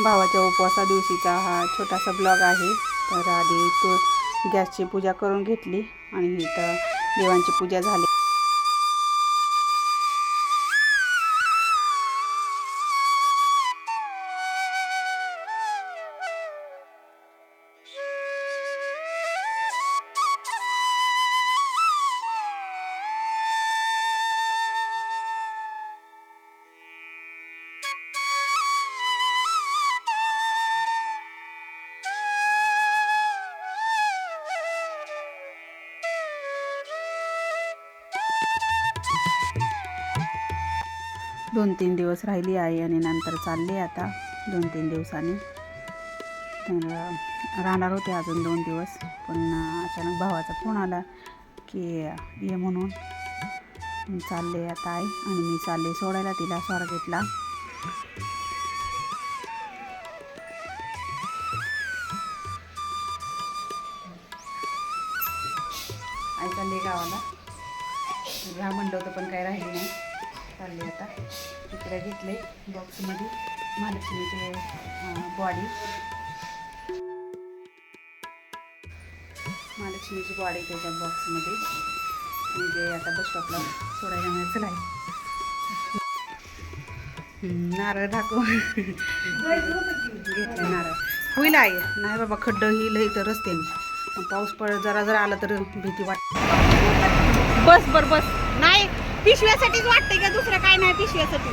भावाच्या उपवासा दिवशीचा हा छोटासा ब्लॉग आहे. तर आधी तो गॅसची पूजा करून घेतली आणि इथं देवांची पूजा झाली. दोन तीन दिवस राहिली आहे आणि नंतर चालली आता दोन तीन दिवसांनी. राहणार होते अजून दोन दिवस पण अचानक भावाचा फोन आला की ये म्हणून. चालले आता आई आणि मी चालले सोडायला तिला स्वारगेटला. आई चालली गावाला. राहा म्हणलं होतं पण काही राहिलं नाही. चालली आता. इकडे घेतले बॉक्समध्ये महालक्ष्मीचे बॉडी महालक्ष्मीची बॉडी त्याच्या बॉक्समध्ये म्हणजे आता बस स्टॉपला सोडायला मिळायचं आहे नारळ दाखव घेतलं नारळ. होईल आहे नाही बाबा खड्डं ही लई तर रस्त्याने. पाऊस पड जरा जरा आला तर भीती वाटते बस बर बस. नाही पिशव्यासाठीच वाटते का दुसरं काय नाही पिशव्यासाठी?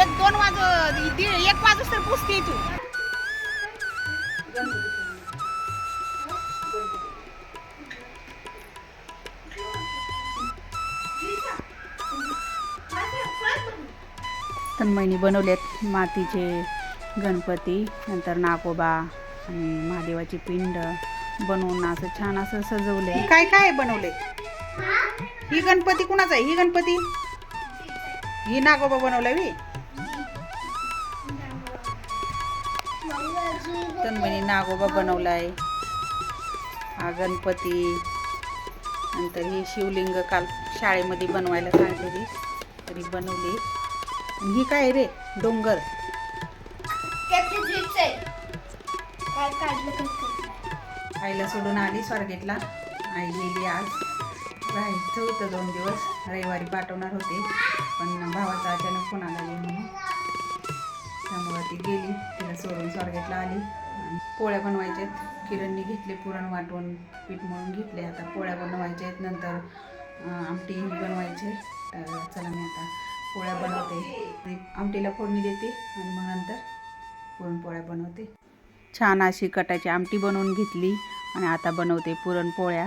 एक दोन वाजू एक वाजूस तर पुसते तू. तन्मयनी बनवलेत मातीचे गणपती नंतर नागोबा आणि महादेवाची पिंड. बनवून असं छान असं सजवले. काय काय बनवले? ही गणपती कुणाचा आहे? ही गणपती? ही नागोबा बनवला मी तन्मयनी नागोबा बनवलाय. हा गणपती. नंतर ही शिवलिंग काल शाळेमध्ये बनवायला सांगितलेली तरी बनवली. ही काय आहे रे? डोंगर. काय काढलं आईला सोडून आली स्वारगेटला. आई गेली आज. राहायचं होतं दोन दिवस. रविवारी पाठवणार होते पण भावाचा अचानक फोन आला म्हणून. त्यामुळं ती गेली तिला सोडून स्वारगेटला आली. आणि पोळ्या बनवायच्यात किरणनी घेतले पुरण वाटून पीठ मळून घेतले. आता पोळ्या बनवायच्या आहेत. नंतर आमटी बनवायचे तर चला मी आता पोळ्या बनवते. आणि आमटीला फोडणी देते आणि मग नंतर पुरणपोळ्या बनवते. छान अशी कटाची आमटी बनवून घेतली आणि आता बनवते पुरणपोळ्या.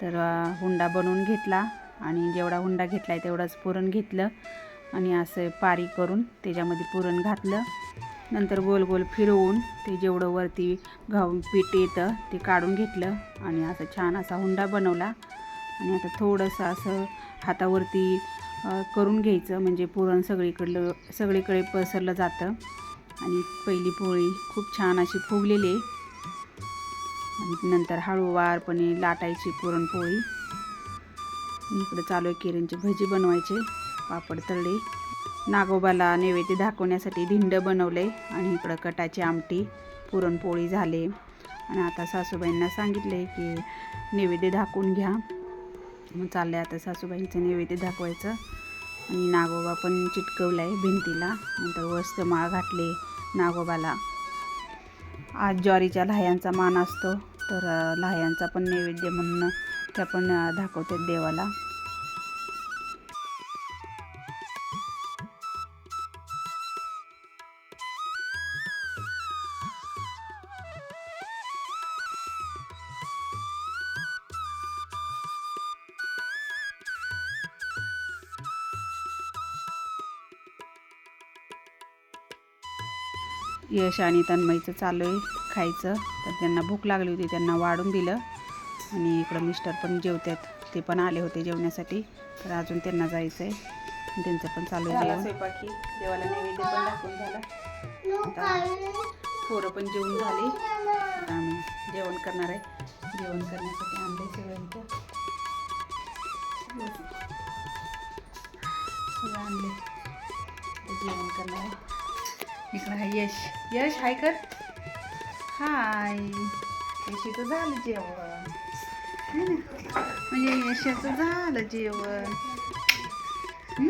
तर हुंडा बनवून घेतला आणि जेवढा हुंडा घेतला आहे तेवढंच पुरण घेतलं आणि असं पारी करून त्याच्यामध्ये पुरण घातलं. नंतर गोल गोल फिरवून ते जेवढं वरती घाऊन पीठ येतं ते काढून घेतलं आणि असं छान असा हुंडा बनवला. आणि आता थोडंसं असं हातावरती करून घ्यायचं म्हणजे पुरण सगळीकडलं सगळीकडे पसरलं जातं. आणि पहिली पोळी खूप छान अशी फुगलेली आहे. आणि नंतर हळूवारपणे लाटायची पुरणपोळी. इकडं चालू आहे केळींची भजी बनवायचे. पापड तळले. नागोबाला नैवेद्य दाखवण्यासाठी धिंड बनवले. आणि इकडं कटाची आमटी पुरणपोळी झाले. आणि आता सासूबाईंना सांगितले की नैवेद्य दाखवून घ्या. मग चाललं आहे आता सासूबाईंचं नैवेद्य दाखवायचं. आणि नागोबा पण चिटकवला आहे भिंतीला. नंतर वस्त्र माळ घातले. नागोबाला. आज ज्वारीच्या लाह्यांचा मान असतो तर लाह्यांचा पण नैवेद्य म्हणून त्या पण दाखवतात देवाला. यश आणि तन्मयचं चालू आहे खायचं. तर त्यांना भूक लागली होती त्यांना वाढून दिलं. आणि इकडं मिस्टर पण जेवतात ते पण आले होते जेवण्यासाठी. तर अजून त्यांना जायचं आहे त्यांचं पण चालू आहे जेवण. स्वयंपाकी देवाला नैवेद्य पण दाखवून झाला. पोरं पण जेवून झाली. आम्ही जेवण करणार आहे. जेवण करण्यासाठी आणले सगळ्यांचं सगळं आणले जेवण करणार आहे. इकडं आहे यश. यश हाय कर. हाय. यशीचं झालं जेवण. है ना. म्हणजे यशाचं झालं जेवण. हं?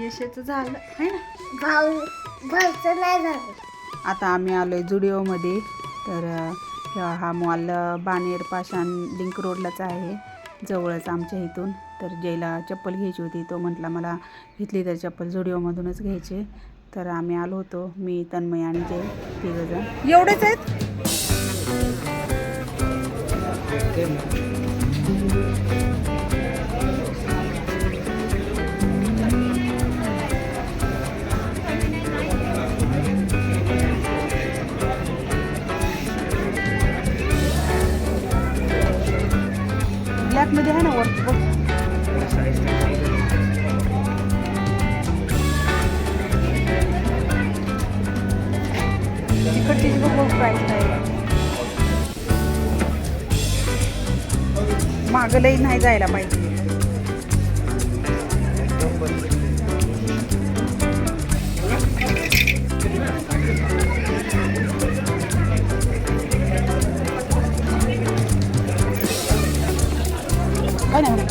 यशाचं झालं. है ना. भाऊ भाऊचं नाही झालं. आता आम्ही आलो आहे जुडिओमध्ये. तर हा mall uh, Baner Pashan link रोडलाच आहे. जवळच आमच्या इथून. तर जयला चप्पल घ्यायची होती. तो म्हटला मला घेतली तर चप्पल जुडिओमधूनच घ्यायचे. तर आम्ही आलो होतो मी तन्मय आणि जय तिघजण. एवढेच आहेत? तिकडची बघ बघ प्राईस आहे मागं लई नाही जायला पाहिजे काय नाही